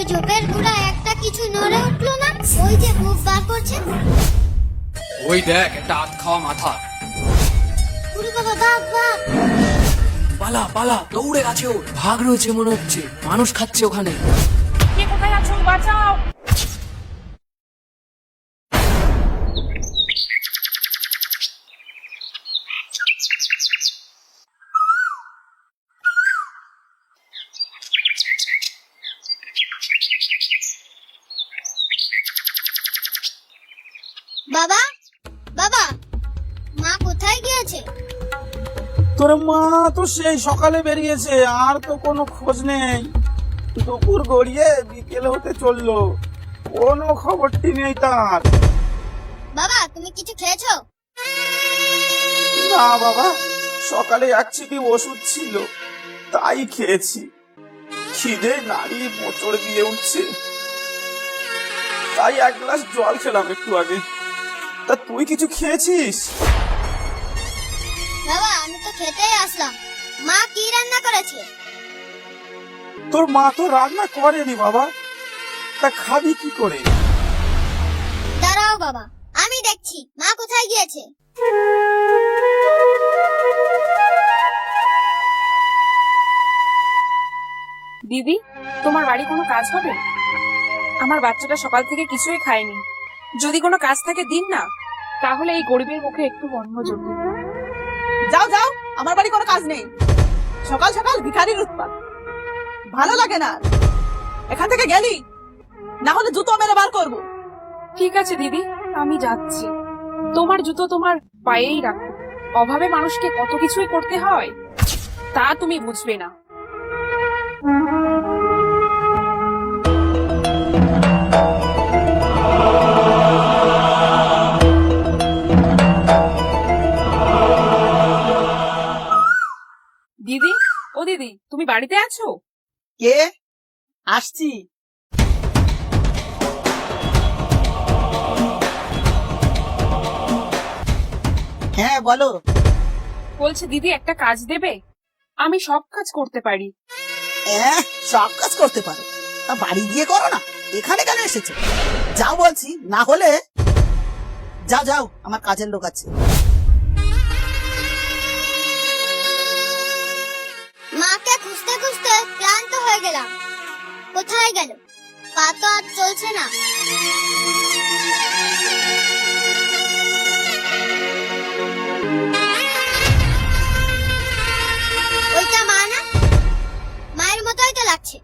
ওই ঝোপের একটা কিছু নড়ে উঠল না? ওই যে মুখ বার করছে। ওই দেখ একটা আধ খাওয়া মাথা। গুরু বাবা বাঘ বাঘ পালা পালা দৌড়ে গেছে ওর ভাগ রয়েছে মনে হচ্ছে। মানুষ খাচ্ছে ওখানে। কে কোথায় আছো? বাঁচাও। বাবা বাবা মা কোথায় গিয়েছে? তোর মা তো সেই সকালে বেরিয়েছে আর তো কোনো খোঁজ নেই। দুপুর গড়িয়ে বিকেল হতে চলল কোনো খবরটি নেই তার। বাবা তুমি কিছু খেয়েছো? না বাবা সকালে এক চিপি ওষুধ ছিল তাই খেয়েছি। খিদে নাড়ি মোচড় দিয়ে উঠছে। তাই এক গ্লাস জল খেলাম একটু আগে। তা তুই কিছু খেয়েছিস? বাবা আমি তো খেতেই আসলাম। মা কি রান্না করেছে? তোর মা তো রান্না করেনি বাবা। তা খাবি কি করে? দাঁড়াও বাবা আমি দেখছি। মা কোথায় গিয়েছে? দিদি তোমার বাড়ি কোনো কাজ হবে? আমার বাচ্চাটা সকাল থেকে কিছুই খায়নি। যদি কোনো কাজ থাকে দিন না। তাহলে এই গরিবের মুখে একটু অন্ন জোটে যাও যাও আমার বাড়ি কোনো কাজ নেই। সকাল সকাল ভিখারির উৎপাত। ভালো লাগে না। এখান থেকে গেলি? না হলে জুতো মেরে বার করব। ঠিক আছে দিদি আমি যাচ্ছি। তোমার জুতো তোমার পায়েই রাখো। অভাবে মানুষকে কত কিছুই করতে হয় তা তুমি বুঝবে না। তুমি বাড়িতে আছো? কে? আসছি। হ্যাঁ বলো। বলছে দিদি একটা কাজ দেবে? আমি সব কাজ করতে পারি। হ্যাঁ সব কাজ করতে পারো। তা বাড়ি গিয়ে করো না। এখানে কেন এসেছ? যাও বলছি না হলে যাও যাও আমার কাজের লোক আছে। গেলাম। কোথায় গেল? পা তো আর চলছে না। ওইটা মা না? মায়ের মতোই তো লাগছে।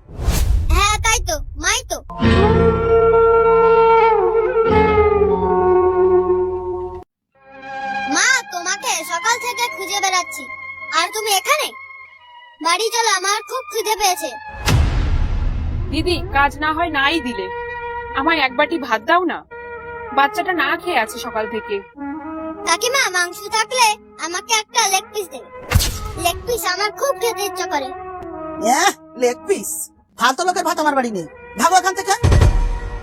হ্যাঁ তাই তো, মাই তো। মা, তোমাকে সকাল থেকে খুঁজে বেড়াচ্ছি। আর তুমি এখানে? বাড়ি চলো আমার খুব খিদে পেয়েছে। দিদি কাজ না হয় নাই দিলে। আমায় এক বাটি ভাত দাও না। বাচ্চাটা না খেয়ে আছে সকাল থেকে। কাকিমা মাংস থাকলে আমাকে একটা লেগ পিস দেবে লেগ পিস আমার খুব খেতে ইচ্ছা করে। হ্যাঁ লেগ পিস? ফালতু লোকের ভাত আমার বাড়ি নেই। ভাগো এখান থেকে।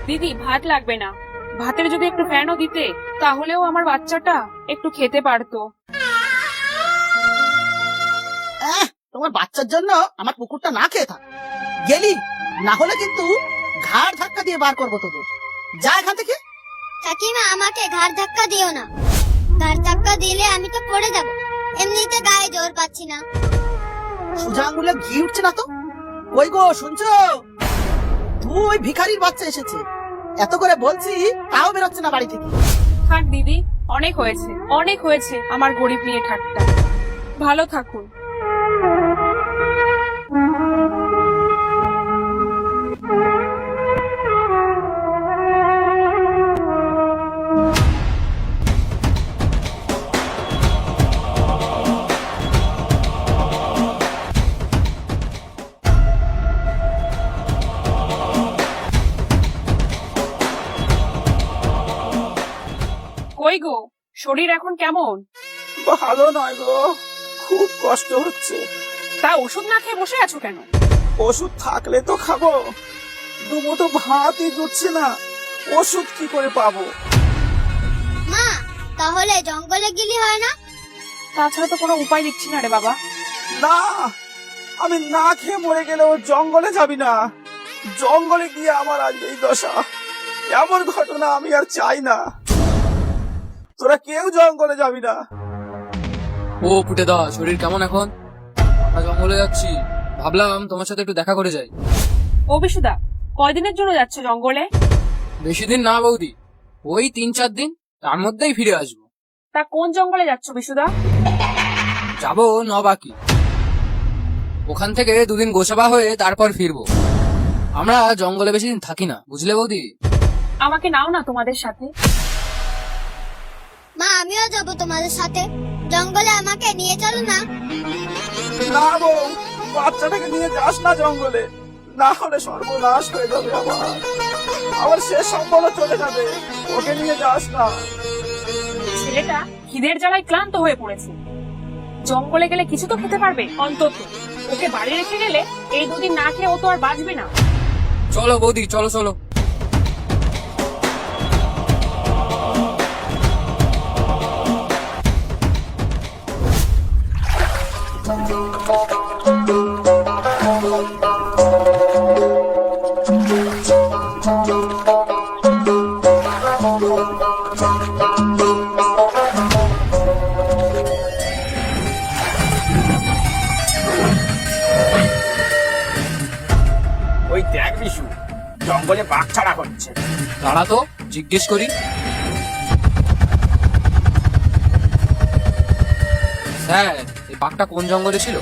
দিদি ভাত লাগবে না। ভাতের যদি একটু ফ্যানও দিতে তাহলেও আমার বাচ্চাটা একটু খেতে পারতো। তোমার বাচ্চার জন্য আমার কুকুরটা না খেয়ে থাক। গেলি? না হলে কিন্তু ঘাড় ধাক্কা দিয়ে বার করব তোদের যা এখান থেকে। কাকিমা আমাকে ঘাড় ধাক্কা দিও না। ঘাড় ধাক্কা দিলে আমি তো পড়ে যাব। এমনিতে গায়ে জোর পাচ্ছি না। সোজা আঙ্গুলে ঘি উঠছে না তো? ওই গো শুনছো? তুই ভিখারির বাচ্চা এসেছে। এত করে বলছি তাও বেরোচ্ছে না বাড়ি থেকে। থাক দিদি অনেক হয়েছে অনেক হয়েছে আমার গরিব নিয়ে ঠাট্টা। ভালো থাকুন। শরীর এখন কেমন? ভালো নয় গো খুব কষ্ট হচ্ছে। তা ওষুধ না খেয়ে বসে আছো কেন? ওষুধ থাকলে তো খাব। দুমুটো ভাতই জুটছে না ওষুধ কি করে পাবো? মা তাহলে জঙ্গলে গেলি হয় না? তাছাড়া তো কোনো উপায় দেখছি না রে বাবা। না আমি না খেয়ে মরে গেলেও জঙ্গলে যাবি না। জঙ্গলে গিয়ে আমার আজ এই দশা। এমন ঘটনা আমি আর চাই না। তোরা কেউ জঙ্গলে যাবি না। ও ফুটে দা শরীর কেমন এখন? জঙ্গলে যাচ্ছি। ভাবলাম তোমার সাথে একটু দেখা করে যাই। ও বিশুদা কয়দিনের জন্য যাচ্ছে জঙ্গলে? বেশি দিন না বৌদি ওই তিন চার দিন তার মধ্যেই ফিরে আসব। তা কোন জঙ্গলে যাচ্ছ বিশুদা? যাব নবাকি। ওখান থেকে দুদিন গোসাবা হয়ে তারপর ফিরবো। আমরা জঙ্গলে বেশি দিন থাকি না বুঝলে বৌদি? আমাকে নাও না তোমাদের সাথে। মা আমিও যাব তোমাদের সাথে। জঙ্গলে আমাকে নিয়ে চলো না। না বউ বাচ্চাটাকে নিয়ে যাস না জঙ্গলে। না হলে সর্বনাশ হয়ে যাবে আমার। আমার শেষ সম্বল চলে যাবে। ওকে নিয়ে যাস না। ছেলেটা খিদের জ্বালায় ক্লান্ত হয়ে পড়েছে। জঙ্গলে গেলে কিছু তো খেতে পারবে অন্তত। ওকে বাড়ি রেখে গেলে এই দুদিন না খেয়ে ও তো আর বাঁচবে না। চলো বৌদি চলো চলো। ওই দেখ বিশু জঙ্গলে বাঘ ছাড়া হচ্ছে। দাঁড়া তো জিজ্ঞেস করি। স্যার এই বাঘটা কোন জঙ্গলে ছিল?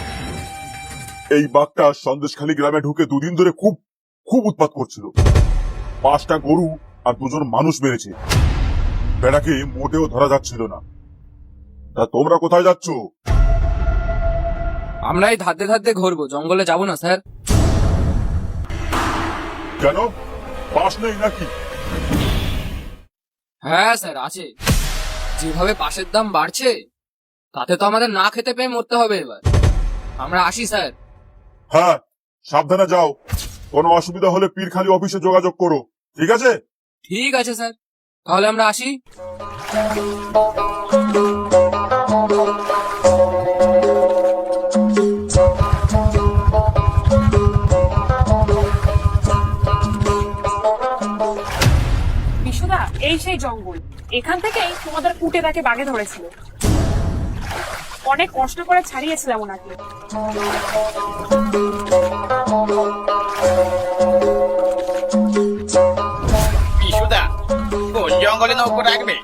এই বাঘটা সন্দেশখালী গ্রামে ঢুকে দুদিন ধরে খুব খুব উৎপাত করছিল। পাঁচটা গরু আর দুজন মানুষ মেরেছে। বেড়াকে মোটেও ধরা যাচ্ছিল না। তা তোমরা কোথায় যাচ্ছ? আমরা এই ধাদ্দে ধাদ্দে ঘুরবো। জঙ্গলে যাব না স্যার। কেন? পাশ নেই নাকি? হ্যাঁ স্যার আছে। যেভাবে পাশের দাম বাড়ছে তাতে তো আমাদের না খেতে পেয়ে মরতে হবে এবার। আমরা আসি স্যার। হ্যাঁ সাবধানে যাও। কোনো অসুবিধা হলে পীরখালি অফিসে যোগাযোগ করো। ঠিক আছে? ঠিক আছে স্যার। তাহলে আমরা আসি। বিশুদা এই সেই জঙ্গল। এখান থেকেই তোমাদের কুটে তাকে বাগে ধরেছিল। অনেক কষ্ট করে ছাড়িয়েছিলাম ওনাকে। জঙ্গলে নৌকো রাখবে?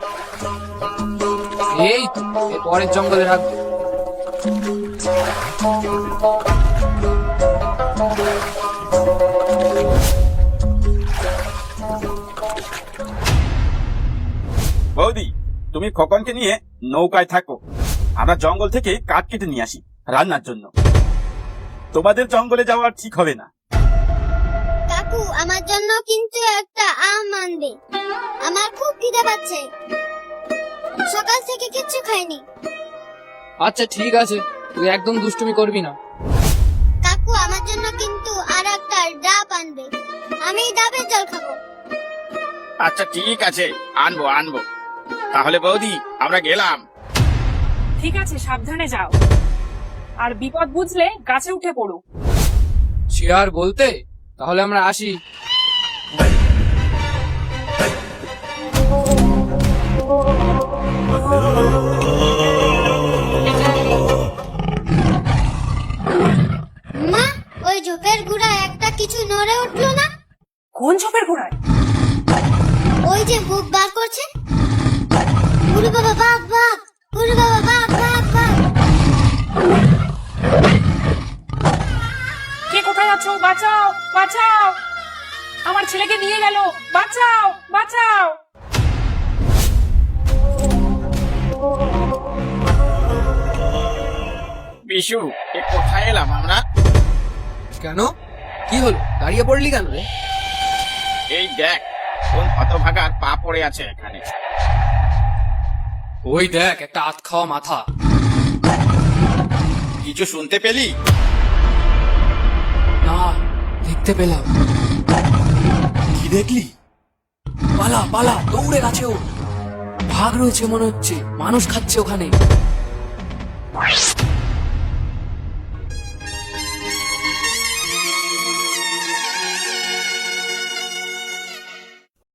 এই পরের জঙ্গলে রাখব। বৌদি তুমি খোকনকে নিয়ে নৌকায় থাকো। আমরা জঙ্গল থেকে কাঠ কেটে নিয়ে আসি রান্নার জন্য। তোমাদের জঙ্গলে যাওয়া ঠিক হবে না। কাকু আমার জন্য কিন্তু একটা আম আনবে। আমার খুব খিদে পাচ্ছে। সকাল থেকে কিচ্ছু খাইনি। আচ্ছা ঠিক আছে। তুই একদম দুষ্টুমি করবি না। কাকু আমার জন্য কিন্তু আর একটা ডাব আনবে। আমি ডাবের জল খাব। আচ্ছা ঠিক আছে। আনব আনব। তাহলে বৌদি আমরা গেলাম। ঠিক আছে সাবধানে যাও। আর বিপদ বুঝলে গাছে উঠে পড়ো। সে আর বলতে তাহলে আমরা আসি। মা ওই ঝোপের গুড়া একটা কিছু নড়ে উঠল না? কোন ঝোপের গোড়ায়? ওই যে মুখ বার করছে। গুরু বাবা বাঘ বাঘ গুরু বাবা। বাঘ কে কোথায় আছো বাঁচাও বাঁচাও। আমার ছেলেকে নিয়ে গেল। বাঁচাও বাঁচাও। বিশু এ কোথায় এলাম আমরা? কেন? কি হলো? দাঁড়িয়ে পড়লি কেন রে? এই দেখ কোন হতভাগার পা পড়ে আছে এখানে। ওই দেখ একটা আত খাওয়া মাথা। কিছু শুনতে পেলি? না, দেখতে পেলাম। কি দেখলি? পালা পালা, দৌড়ে গেছে ও। ভাগ রয়েছে মনে হচ্ছে, মানুষ খাচ্ছে ওখানে।